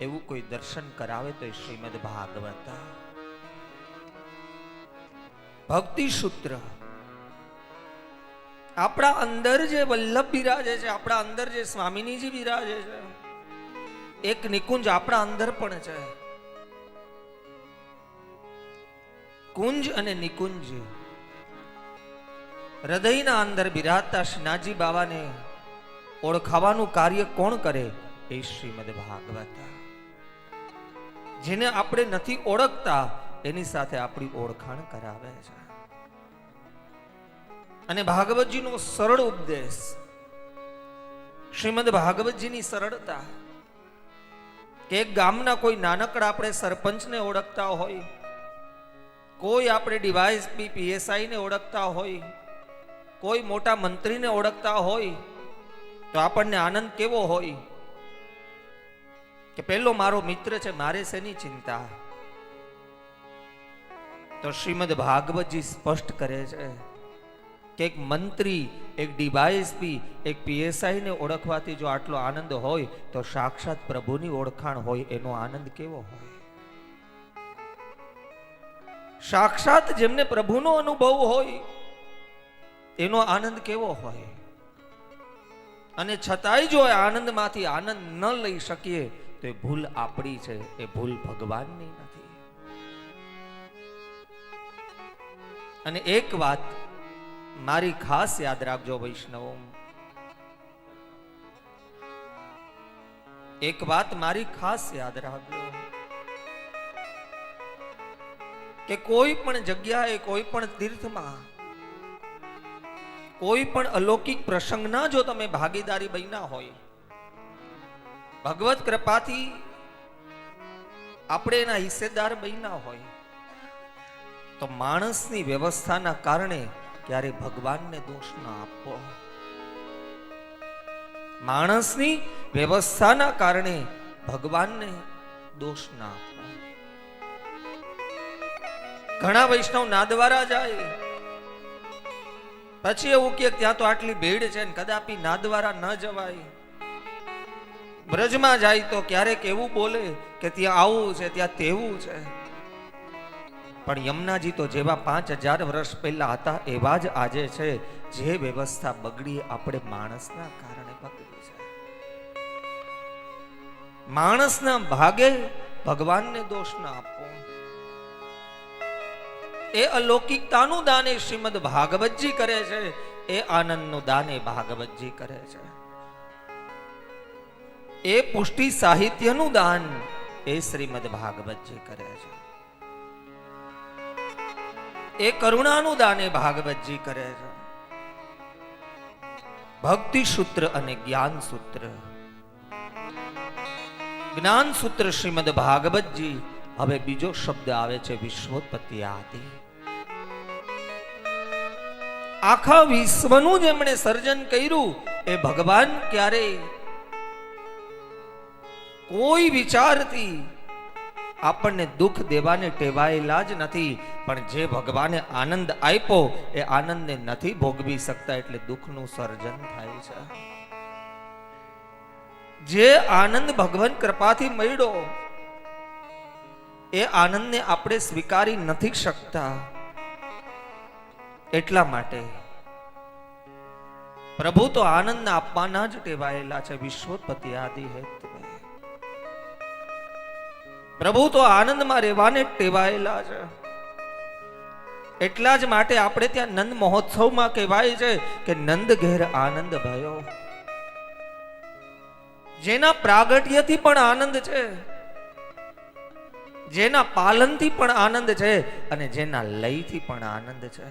એવું કોઈ દર્શન કરાવે તો શ્રીમદ ભાગવત. ભક્તિ સૂત્ર આપણા અંદર જે વલ્લભ બિરાજે છે, આપણા અંદર જે સ્વામીનીજી બિરાજે છે, એક નિકુંજ આપણા અંદર પણ છે. કુંજ અને નિકુંજ હૃદયના અંદર બિરાજતા શ્રીનાજી બાબાને ઓળખાવાનું કાર્ય કોણ કરે? એ શ્રીમદ ભાગવત. જેને આપણે નથી ઓળખતા, એની સાથે આપણી ઓળખાણ કરાવે છે. અને ભાગવતજીનો સરળ ઉપદેશ, શ્રીમદ ભાગવતજીની સરળતા, કે એક ગામના કોઈ નાનકડા આપણે સરપંચને ઓળખતા હોય, કોઈ આપણે ડીવાયએસપી પીએસઆઈ પીએસઆઈને ઓળખતા હોય, કોઈ મોટા મંત્રીને ઓળખતા હોય, તો આપણને આનંદ કેવો હોય? કે પેલો મારો મિત્ર છે, મારે શેની ચિંતા? તો શ્રીમદ ભાગવતજી સ્પષ્ટ કરે છે કે એક મંત્રી, એક ડીવાયએસપી, એક પીએસઆઈ ને ઓળખવાથી જો આટલો આનંદ હોય, તો સાક્ષાત પ્રભુની ઓળખાણ હોય, એનો આનંદ કેવો હોય? સાક્ષાત જેમને પ્રભુનો અનુભવ હોય, એનો આનંદ કેવો હોય? અને છતાંય જો આનંદમાંથી આનંદ ન લઈ શકીએ તો એ ભૂલ આપણી છે, એ ભૂલ ભગવાનની નથી. અને એક વાત મારી ખાસ યાદ રાખજો વૈષ્ણવ એક વાત મારી ખાસ યાદ રાખજો. કે કોઈ પણ જગ્યાએ, કોઈ પણ તીર્થમાં, કોઈ પણ અલૌકિક પ્રસંગના જો તમે ભાગીદારી બન્યા હોય ભગવત કૃપાથી આપણે એના હિસ્સેદાર બન્યા હોય. તો માણસની વ્યવસ્થાના કારણે ક્યારે ભગવાનને દોષ ન આપવો. માણસની વ્યવસ્થાના કારણે ભગવાનને દોષ ના આપવો. ઘણા વૈષ્ણવ નાદવારા જાય. પછી એવું કે ત્યાં તો આટલી ભીડ છે ને કદાપી નાદવારા ન જવાય. બ્રજમાં જાય તો ક્યારેક એવું બોલે કે ત્યાં આવું છે, ત્યાં તેવું છે? પણ યમુનાજી તો જેવા પાંચ હજાર વર્ષ પહેલા હતા, એવા જ આજે છે, જે વ્યવસ્થા બગડી આપણે માણસના કારણે બગડી છે. માણસના ભાગે ભગવાનને દોષ ના આપવો. એ અલૌકિકતાનું દાન એ શ્રીમદ ભાગવતજી કરે છે, એ આનંદનું દાન એ ભાગવતજી કરે છે. એ પુષ્ટિ સાહિત્યનું દાન એ શ્રીમદ ભાગવતજી કરે છે. એ કરુણાનું દાન એ ભાગવતજી કરે છે. ભક્તિ સૂત્ર અને જ્ઞાન સૂત્ર. જ્ઞાન સૂત્ર શ્રીમદ ભાગવતજી હવે બીજો શબ્દ આવે છે વિશ્વોત્પત્તિ આદિ. આખા વિશ્વનું જેમણે સર્જન કર્યું, એ ભગવાન ક્યારેય કોઈ વિચારથી આપણને દુઃખ દેવાને ટેવાયેલા જ નથી, પણ જે ભગવાને આનંદ આપ્યો, એ આનંદને નથી ભોગવી શકતા એટલે દુઃખનું સર્જન થાય છે. જે આનંદ ભગવાન કૃપાથી મળ્યો, એ આનંદને આપણે સ્વીકારી નથી શકતા. એટલા માટે પ્રભુ તો આનંદ આપવાના જ ટેવાયેલા છે, વિશ્વોત્પત્તિ આદિ હેતુ. પ્રભુ, તો આનંદમાં રહેવાને ટેવાયેલા છે. એટલા જ માટે આપણે ત્યાં નંદ મહોત્સવમાં કહેવાય છે કે નંદ ઘેર આનંદ ભયો. જેના પ્રાગટ્યથી પણ આનંદ છે, જેના પાલનથી પણ આનંદ છે અને જેના લયથી પણ આનંદ છે.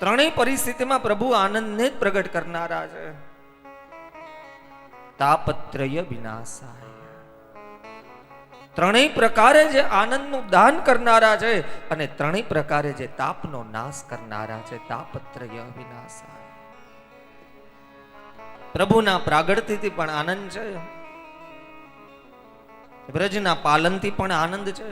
ત્રણેય પરિસ્થિતિમાં પ્રભુ આનંદને જ પ્રગટ કરનારા છે. તાપત્રય વિનાશાય. ત્રણેય પ્રકારે જે આનંદનું દાન કરનારા છે અને ત્રણેય પ્રકારે જે તાપનો નાશ કરનારા છે, તાપત્રય અવિનાશ પ્રભુના પ્રાગટ્યથી પણ આનંદ છે. બ્રજના પાલનથી પણ આનંદ છે.